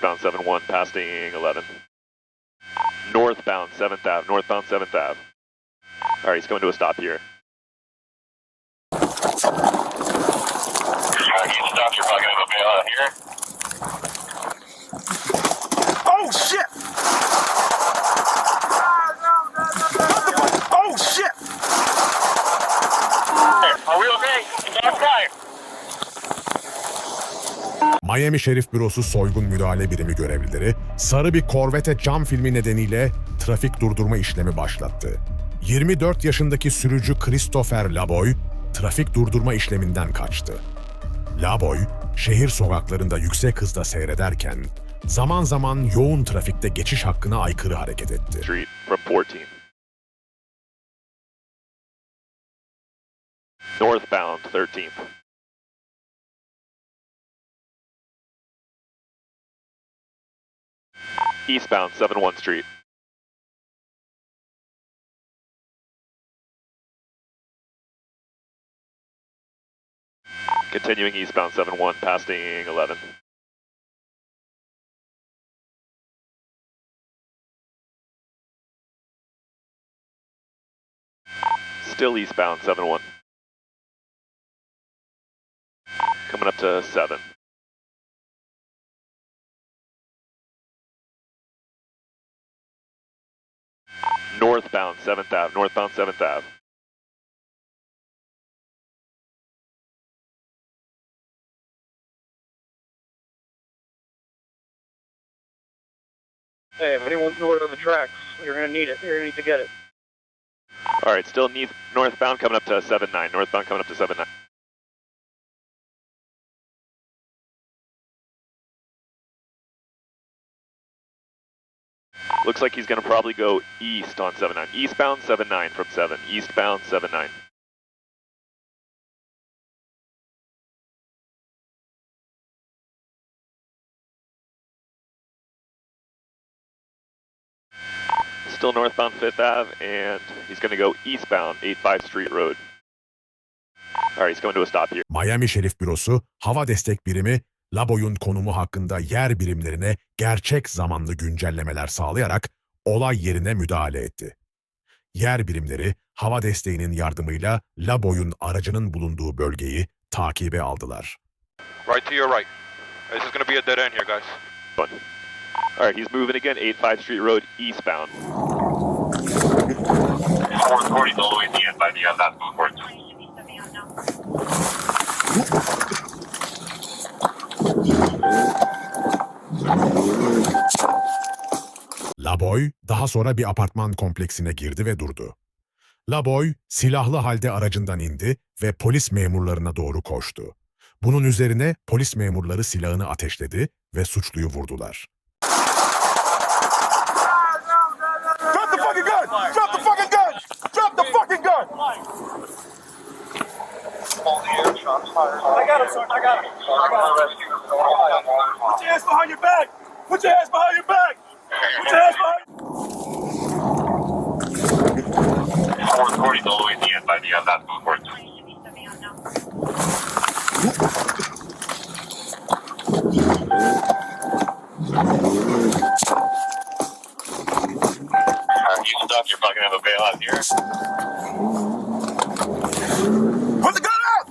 Bound 7-1, passing 11. Northbound 7th Ave, northbound 7th Ave. Alright, he's coming to a stop here. Uh, you stopped your bucket of a bail out here. Oh shit! Oh shit! Are we okay? Stop fire. Miami Şerif Bürosu soygun müdahale birimi görevlileri sarı bir korvete cam filmi nedeniyle trafik durdurma işlemi başlattı. 24 yaşındaki sürücü Christopher Laboy trafik durdurma işleminden kaçtı. Laboy, şehir sokaklarında yüksek hızda seyrederken zaman zaman yoğun trafikte geçiş hakkına aykırı hareket etti. Street from 14. Northbound 13th. Eastbound 7-1 Street. Continuing eastbound 7-1, passing 11. Still eastbound 7-1. Coming up to 7. Northbound 7th Ave, northbound 7th Ave. Hey, if anyone's north of the tracks, you're gonna need it. You're gonna need to get it. Alright, still neath, northbound coming up to 7-9, northbound coming up to 7-9. Looks like he's going to probably go east on 7-9. Eastbound 7-9 from 7. Eastbound 7-9. Still northbound 5th Ave, and he's going to go eastbound 85 Street Road. Alright, he's coming to a stop here. Miami Şerif Bürosu hava destek birimi Laboy'un konumu hakkında yer birimlerine gerçek zamanlı güncellemeler sağlayarak olay yerine müdahale etti. Yer birimleri hava desteğinin yardımıyla Laboy'un aracının bulunduğu bölgeyi takibe aldılar. Right to your right. This is going to be a dead end here, guys. Fun. Alright, he's moving again, 85 Street Road eastbound. 440 all the way to the end by the uh, basketball courts. Laboy daha sonra bir apartman kompleksine girdi ve durdu. Laboy silahlı halde aracından indi ve polis memurlarına doğru koştu. Bunun üzerine polis memurları silahını ateşledi ve suçluyu vurdular. Put your hands behind your back. Put your hands behind your back. Put your hands behind. 440 all the way to the end by the uh, basketball courts. Uh, you stopped your bucket of a bail out here. Put the gun out!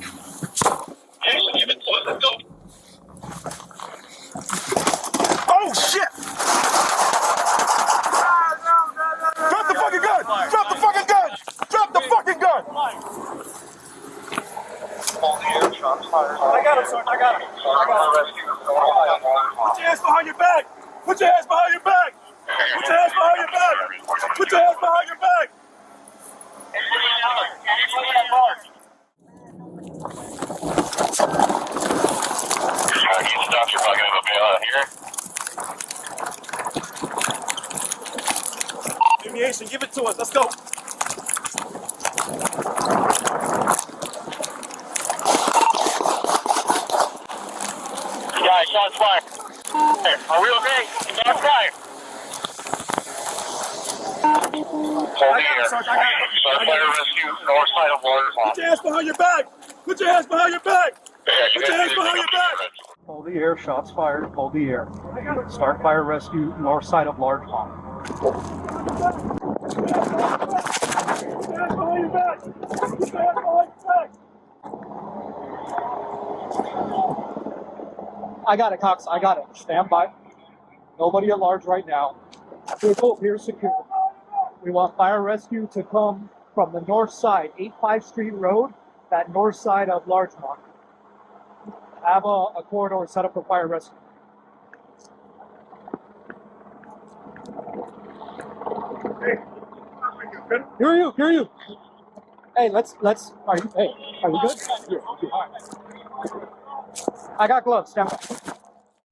Jason, give it to us. Let's go. Oh shit! Drop the fucking gun! Drop the fucking gun! Drop the fucking gun! I got him, sir. I got him. I got him. Put your hands behind your back. Put your hands behind your back. Put your hands behind your back. Put your hands behind your back. Give it to us. Let's go. Yeah, shots fired. Are we okay? Shots fired. Hold the air. Sarge, got it. Fire rescue, north side of Waterfall. Put your hands behind your back. Put your hands behind your back. Yeah, you Put your hands behind your back. Hold the air. Shots fired. Hold the air. Start fire rescue north side of Largemont. Put your hands behind your back. Put your hands behind your back. I got it, Cox. I got it. Stand by. Nobody at large right now. Vehicle here secure. We want fire rescue to come from the north side, 85 Street Road, that north side of Largemont. Have a, a corridor set up for fire rescue. Hey, Hear you, hear you. Hey, let's let's. Are you? Hey, are you good? Here, here. All right. I got gloves.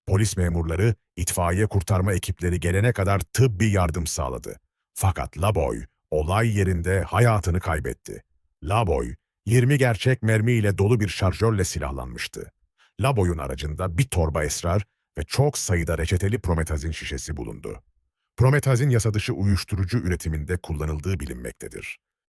Polis memurları, itfaiye kurtarma ekipleri gelene kadar tıbbi yardım sağladı. Fakat Laboy olay yerinde hayatını kaybetti. Laboy 20 gerçek mermiyle dolu bir şarjörle silahlanmıştı. Laboy'un aracında bir torba esrar ve çok sayıda reçeteli prometazin şişesi bulundu. Prometazin yasa dışı uyuşturucu üretiminde kullanıldığı bilinmektedir.